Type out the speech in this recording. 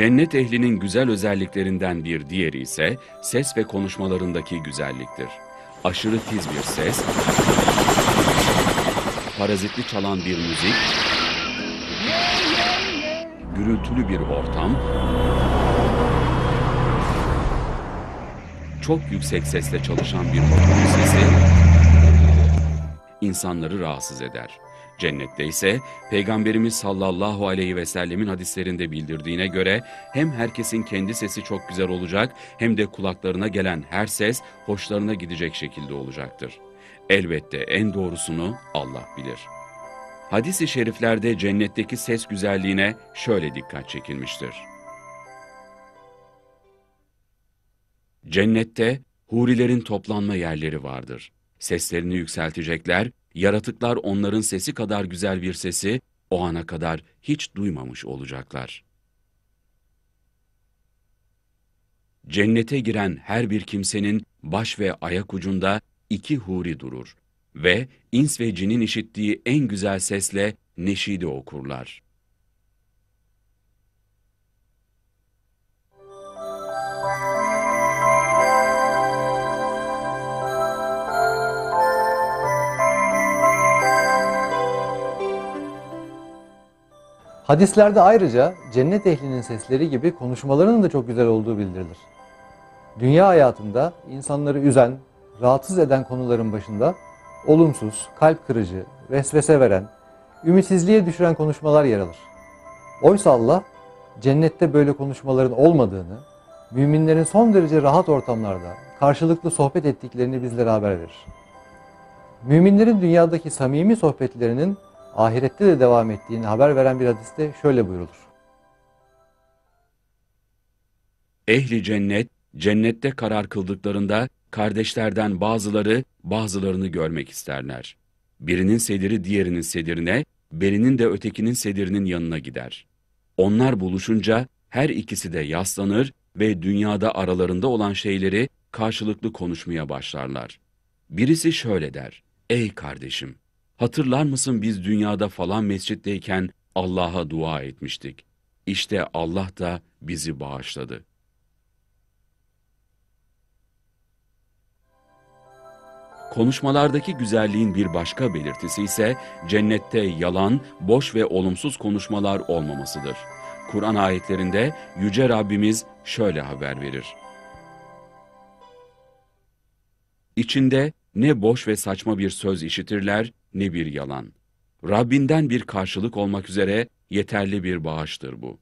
Cennet ehlinin güzel özelliklerinden bir diğeri ise ses ve konuşmalarındaki güzelliktir. Aşırı tiz bir ses, parazitli çalan bir müzik, gürültülü bir ortam, çok yüksek sesle çalışan bir motorun sesi insanları rahatsız eder. Cennette ise Peygamberimiz sallallahu aleyhi ve sellemin hadislerinde bildirdiğine göre hem herkesin kendi sesi çok güzel olacak hem de kulaklarına gelen her ses hoşlarına gidecek şekilde olacaktır. Elbette en doğrusunu Allah bilir. Hadis-i şeriflerde cennetteki ses güzelliğine şöyle dikkat çekilmiştir. Cennette hurilerin toplanma yerleri vardır. Seslerini yükseltecekler, yaratıklar onların sesi kadar güzel bir sesi o ana kadar hiç duymamış olacaklar. Cennete giren her bir kimsenin baş ve ayak ucunda iki huri durur ve ins ve cinin işittiği en güzel sesle neşide okurlar. Hadislerde ayrıca cennet ehlinin sesleri gibi konuşmalarının da çok güzel olduğu bildirilir. Dünya hayatında insanları üzen, rahatsız eden konuların başında olumsuz, kalp kırıcı, vesvese veren, ümitsizliğe düşüren konuşmalar yer alır. Oysa Allah cennette böyle konuşmaların olmadığını, müminlerin son derece rahat ortamlarda karşılıklı sohbet ettiklerini bizlere haber verir. Müminlerin dünyadaki samimi sohbetlerinin ahirette de devam ettiğini haber veren bir hadiste şöyle buyurulur. Ehli cennet, cennette karar kıldıklarında kardeşlerden bazıları bazılarını görmek isterler. Birinin sediri diğerinin sedirine, birinin de ötekinin sedirinin yanına gider. Onlar buluşunca her ikisi de yaslanır ve dünyada aralarında olan şeyleri karşılıklı konuşmaya başlarlar. Birisi şöyle der, Ey kardeşim! Hatırlar mısın biz dünyada falan mescitteyken Allah'a dua etmiştik. İşte Allah da bizi bağışladı. Konuşmalardaki güzelliğin bir başka belirtisi ise cennette yalan, boş ve olumsuz konuşmalar olmamasıdır. Kur'an ayetlerinde Yüce Rabbimiz şöyle haber verir. İçinde ne boş ve saçma bir söz işitirler ne bir yalan. Rabbinden bir karşılık olmak üzere yeterli bir bağıştır bu.